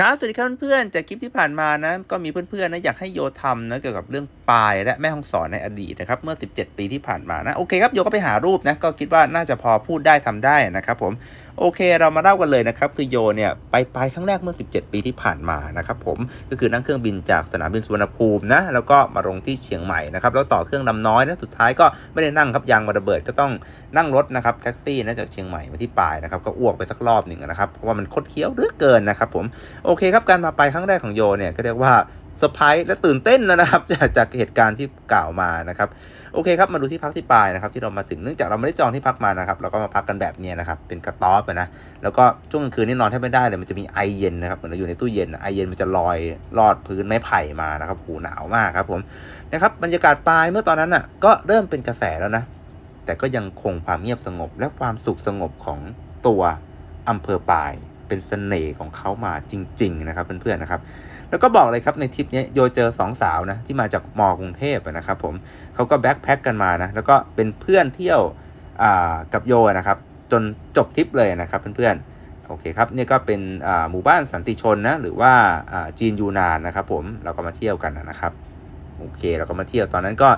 ครับสวัสดีครับเพื่อนๆจากคลิปที่ผ่านมานะก็มีเพื่อนๆนะอยากให้โยทำนะเกี่ยวกับเรื่องปลายและแม่ห้องสอนในอดีตนะครับเมื่อ 17 ปีที่ผ่านมานะโอเคครับโยก็ไปหารูปนะก็คิดว่าน่าจะพอพูดได้ทำได้นะครับผมโอเคเรามาเล่ากันเลยนะครับคือโยเนี่ยไปไปครั้งแรกเมื่อ 17 ปีที่ผ่านมานะครับผมก็คือนั่งเครื่องบินจากสนามบินสุวรรณภูมินะแล้วก็มาลงที่เชียงใหม่นะครับแล้วต่อเครื่องลำน้อยนะสุดท้ายก็ไม่ได้นั่งครับยางมาระเบิดก็ต้องนั่งรถนะครับแท็กซี่นะจากเชียงใหม่มาที่ปลายนะครับก็อ้วกไปสักรอบหนึ่งนะครับเพราะว่ามันคดเคี้ยวเหลือเกินนะครับผมโอเคครับการมาไปครั้งแรกของโยเนี่ยก็เรียกว่าเซอร์ไพรส์และตื่นเต้นนะครับจากจากเหตุการณ์ที่กล่าวมานะครับโอเคครับมาดูที่พักที่ปลายนะครับที่เรามาถึงเนื่องจากเราไม่ได้จองที่พักมานะครับเราก็มาพักกันแบบนี้นะครับเป็นกระต๊อบนะแล้วก็ช่วงกลางคืนนี่นอนแทบไม่ได้เลยมันจะมีไอเย็นนะครับเหมือนเราอยู่ในตู้เย็นไอเย็นมันจะลอยลอดพื้นไม้ไผ่มานะครับหูหนาวมากครับผมนะครับบรรยากาศปลายเมื่อตอนนั้นอะก็เริ่มเป็นกระแสแล้วนะแต่ก็ยังคงความเงียบสงบและความสุขสงบของตัวอำเภอปลาย เป็นเสน่ห์ของเขามาจริง ๆ นะครับเพื่อนๆนะครับ แล้วก็บอกเลยครับในทริปนี้โยเจอสองสาวนะที่มาจากมอกรุงเทพนะครับผมเขาก็แบ็คแพ็คกันมานะแล้วก็เป็นเพื่อนเที่ยวกับโยนะครับ จนจบทริปเลยนะครับเพื่อนๆโอเคครับนี่ก็เป็นหมู่บ้านสันติชนนะหรือว่าจีนยูนานนะครับผมเราก็มาเที่ยวกันนะครับโอเคเราก็มาเที่ยวตอนนั้นก็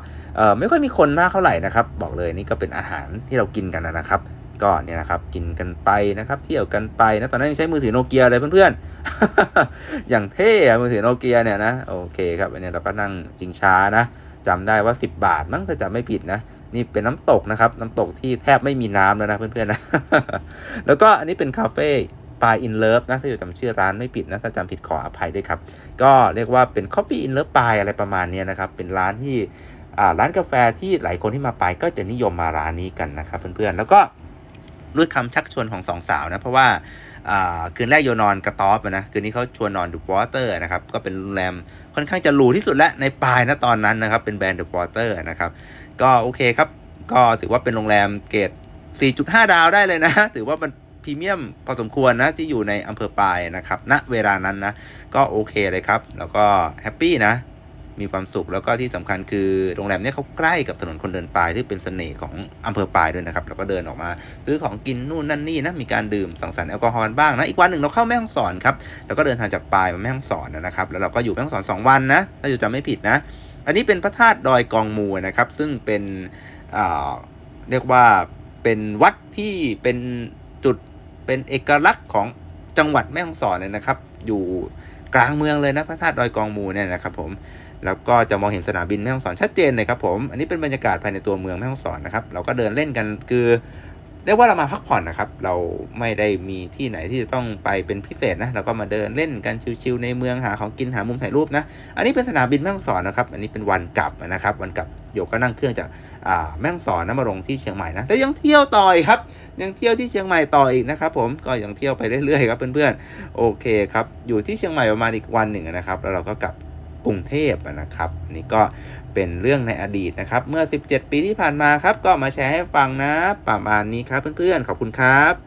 ไม่ค่อยมีคนมากเท่าไหร่นะครับ บอกเลยนี่ก็เป็นอาหารที่เรากินกันนะครับ ก็เนี่ยนะครับกินกันไปนะครับ เที่ยวกันไปนะตอนนั้นยังใช้มือถือโนเกียเลยเพื่อนๆ อย่างเท่มือถือโนเกียเนี่ยนะโอเคครับอันนี้เราก็นั่งจิงช้านะจำได้ว่า 10 บาทมั้งถ้าจำไม่ผิดนะ นี่เป็นน้ำตกนะครับ น้ำตกที่แทบไม่มีน้ำแล้วนะเพื่อนๆนะแล้วก็อันนี้เป็นคาเฟ่ปายอินเลิฟนะ ถ้าอยู่จำชื่อร้านไม่ผิดนะ ถ้าจำผิดขออภัยด้วยครับ ก็เรียกว่าเป็น Coffee in Love ปายอะไรประมาณนี้นะครับ เป็นร้านที่ร้านกาแฟที่หลายคนที่มาไปก็จะนิยมมาร้านนี้กันนะครับเพื่อนๆ แล้วก็ ด้วยคำชักชวนของสองสาวนะเพราะว่าคืนแรกโยนอนกระต๊อบนะคืนนี้เขาชวนนอนดูวอเตอร์นะครับก็เป็นโรงแรมค่อนข้างจะหรูที่สุดและในปลายนะตอนนั้นนะครับเป็นแบรนด์ดูวอเตอร์นะครับก็โอเคครับก็ถือว่าเป็นโรงแรมเกรด4.5 ดาวได้เลยนะ ถือว่ามันพรีเมียมพอสมควรนะที่อยู่ในอำเภอปลายนะครับณเวลานั้นนะก็โอเคเลยครับ แล้วก็แฮปปี้นะ มีความสุขแล้วก็ที่สำคัญคือโรงแรมเนี้เขาใกล้กับถนนคนเดินปลายที่เป็นเสน่ห์ของอำเภอปลายด้วยนะครับแล้วก็เดินออกมา ซื้อของกินนู่นนั่นนี่นะมีการดื่มสังสรรค์แอลกอฮอล์กันบ้างนะอีกวันหนึ่งเราเข้าแม่ฮ่องสอนครับแล้วก็เดินทางจากปลายมาแม่ฮ่องสอนนะครับแล้วเราก็อยู่แม่ฮ่องสอนสองวันนะถ้าอยู่จำไม่ผิดนะ อันนี้เป็นพระธาตุดอยกองมูนะครับซึ่งเป็นเรียกว่าเป็นวัดที่เป็นจุดเป็นเอกลักษณ์ของจังหวัดแม่ฮ่องสอนเลยนะครับ อยู่ กลางเมืองเลยนะพระธาตุดอยกองมูเนี่ยนะครับผมแล้วก็จะมองเห็นสนามบินแม่ฮ่องสอนชัดเจนเลยครับผม อันนี้เป็นบรรยากาศภายในตัวเมืองแม่ฮ่องสอนนะครับ เราก็เดินเล่นกันคือ เรียกว่าเรามาพักผ่อนนะครับ เราไม่ได้มีที่ไหนที่จะต้องไปเป็นพิเศษนะเราก็มาเดินเล่นกันชิวๆในเมืองหาของกินหามุมถ่ายรูปนะ อันนี้เป็นสนามบินแม่ฮ่องสอนนะครับ อันนี้เป็นวันกลับนะครับ วันกลับโยกก็นั่งเครื่องจากแม่ฮ่องสอนนะมาลงที่เชียงใหม่นะแต่ยังเที่ยวต่ออีกครับ ยังเที่ยวที่เชียงใหม่ต่ออีกนะครับ ผมก็ยังเที่ยวไปเรื่อยๆครับเพื่อนๆโอเคครับอยู่ที่เชียงใหม่ประมาณอีกวันหนึ่งนะครับ แล้วเราก็กลับ กรุงเทพนะครับอันนี้ก็เป็นเรื่องในอดีตนะครับ เมื่อ 17 ปีที่ผ่านมาครับ ก็มาแชร์ให้ฟังนะ ประมาณนี้ครับเพื่อนๆ ขอบคุณครับ